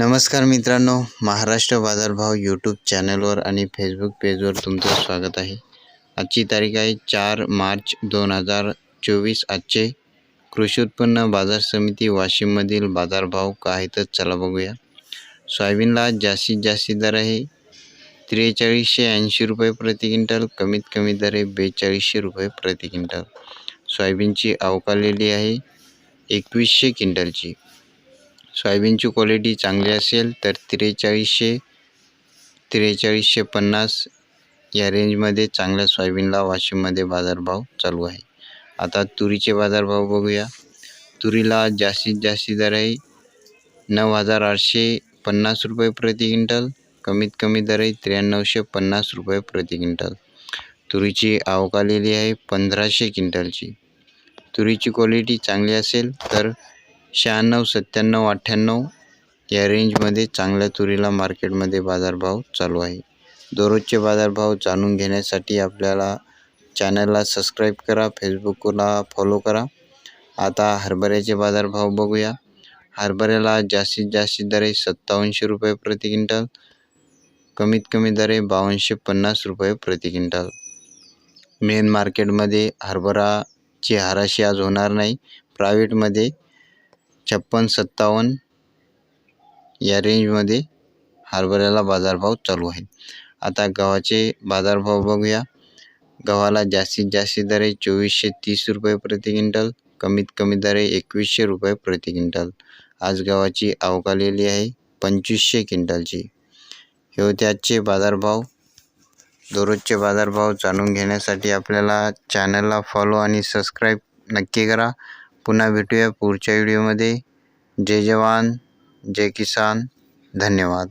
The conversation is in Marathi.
नमस्कार मित्रांनो महाराष्ट्र बाजारभाव यूट्यूब चॅनलवर आणि फेसबुक पेजवर तुमचं स्वागत आहे. आजची तारीख आहे चार मार्च दोन हजार चोवीस. आजचे कृषी उत्पन्न बाजार समिती वाशिममधील बाजारभाव काय तर चला बघूया. सोयाबीनला जास्तीत जास्त दर आहे. त्रेचाळीसशे ऐंशी रुपये प्रति क्विंटल कमीत कमी दर आहे बेचाळीसशे रुपये प्रति क्विंटल. सोयाबीनची अवकालेली आहे एकवीसशे क्विंटलची. सोयाबीनची क्वालिटी चांगली असेल तर त्रेचाळीसशे त्रेचाळीसशे पन्नास या रेंजमध्ये चांगल्या सोयाबीनला वाशिममध्ये बाजारभाव चालू आहे. आता तुरीचे बाजारभाव बघूया. तुरीला जास्तीत जास्त दर आहे नऊ हजार आठशे पन्नास रुपये प्रति क्विंटल कमीत कमी दर आहे त्र्याण्णवशे पन्नास रुपये प्रति क्विंटल. तुरीची आवक आलेली आहे पंधराशे क्विंटलची. तुरीची क्वालिटी चांगली असेल तर शहाण्णव सत्त्याण्णव अठ्ठ्याण्णव या रेंजमध्ये चांगल्या तुरीला मार्केटमध्ये बाजारभाव चालू आहे. दररोजचे बाजारभाव जाणून घेण्यासाठी आपल्याला चॅनलला सबस्क्राईब करा फेसबुकला फॉलो करा. आता हरभऱ्याचे बाजारभाव बघूया. हरभऱ्याला जास्तीत जास्त दर आहे सत्तावनशे रुपये प्रति क्विंटल कमीत कमी दर आहे बावनशे पन्नास रुपये प्रति क्विंटल. मेन मार्केटमध्ये हरभराची हाराशी आज होणार नाही. प्रायव्हेटमध्ये छप्पन सत्तावन्न या रेंजमध्ये हरभऱ्याला बाजारभाव चालू आहे आता गव्हाचे बाजारभाव बघूया. गव्हाला जास्तीत जास्त दर आहे चोवीसशे तीस रुपये प्रति क्विंटल कमीत कमी दर आहे एकवीसशे रुपये प्रति क्विंटल. आज गव्हाची आवक आलेली आहे पंचवीसशे क्विंटलची. हे होते आजचे बाजारभाव दररोजचे बाजारभाव जाणून घेण्यासाठी आपल्याला चॅनलला फॉलो आणि सबस्क्राईब नक्की करा. पुन्हा भेटूया पुढच्या व्हिडिओमध्ये. जय जवान जय किसान धन्यवाद.